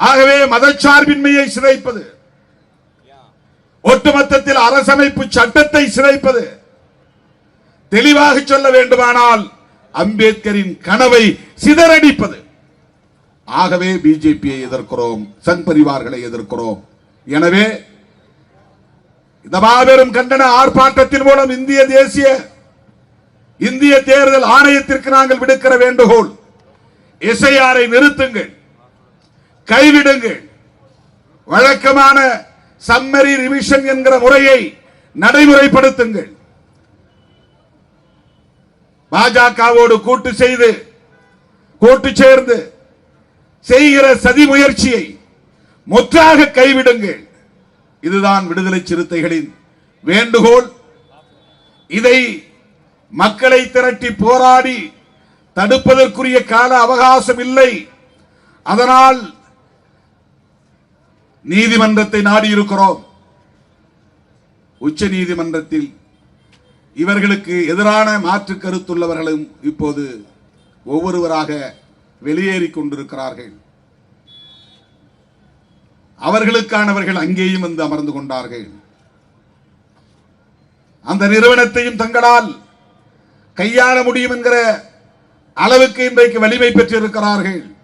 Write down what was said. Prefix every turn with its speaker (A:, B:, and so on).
A: ஆகவே மதச்சார்பின்மையை சிதைப்பது ஒட்டுமொத்தத்தில் அரசமைப்பு சட்டத்தை சிதைப்பது தெளிவாக சொல்ல வேண்டுமானால் அம்பேத்கரின் கனவை சிதறடிப்பது. ஆகவே பிஜேபியை எதிர்க்கிறோம் சங் பரிவார்களை எதிர்க்கிறோம். எனவே இந்த மாபெரும் கண்டன ஆர்ப்பாட்டத்தின் மூலம் இந்திய தேசிய இந்திய தேர்தல் ஆணையத்திற்கு நாங்கள் விடுக்கிற வேண்டுகோள் எஸ்ஐஆரை நிறுத்துங்கள். கைவிடுங்கள் வழக்கமான சம்மரி ரிவிஷன் என்கிற முறையை நடைமுறைப்படுத்துங்கள். பாஜகவோடு கூட்டு செய்து கூட்டு சேர்ந்து செய்கிற சதி முயற்சியை முற்றாக கைவிடுங்கள். இதுதான் விடுதலை சிறுத்தைகளின் வேண்டுகோள். இதை மக்களை திரட்டி போராடி தடுப்பதற்குரிய கால அவகாசம் இல்லை. அதனால் நீதிமன்றத்தை நாடியிருக்கிறோம். உச்ச நீதிமன்றத்தில் இவர்களுக்கு எதிரான மாற்று கருத்துள்ளவர்களும் இப்போது ஒவ்வொருவராக வெளியேறிக் கொண்டிருக்கிறார்கள். அவர்களுக்கானவர்கள் அங்கேயும் வந்து அமர்ந்து கொண்டார்கள். அந்த நிறுவனத்தையும் தங்களால் கையாள முடியும் என்கிற அளவுக்கு இன்றைக்கு வலிமை பெற்றிருக்கிறார்கள்.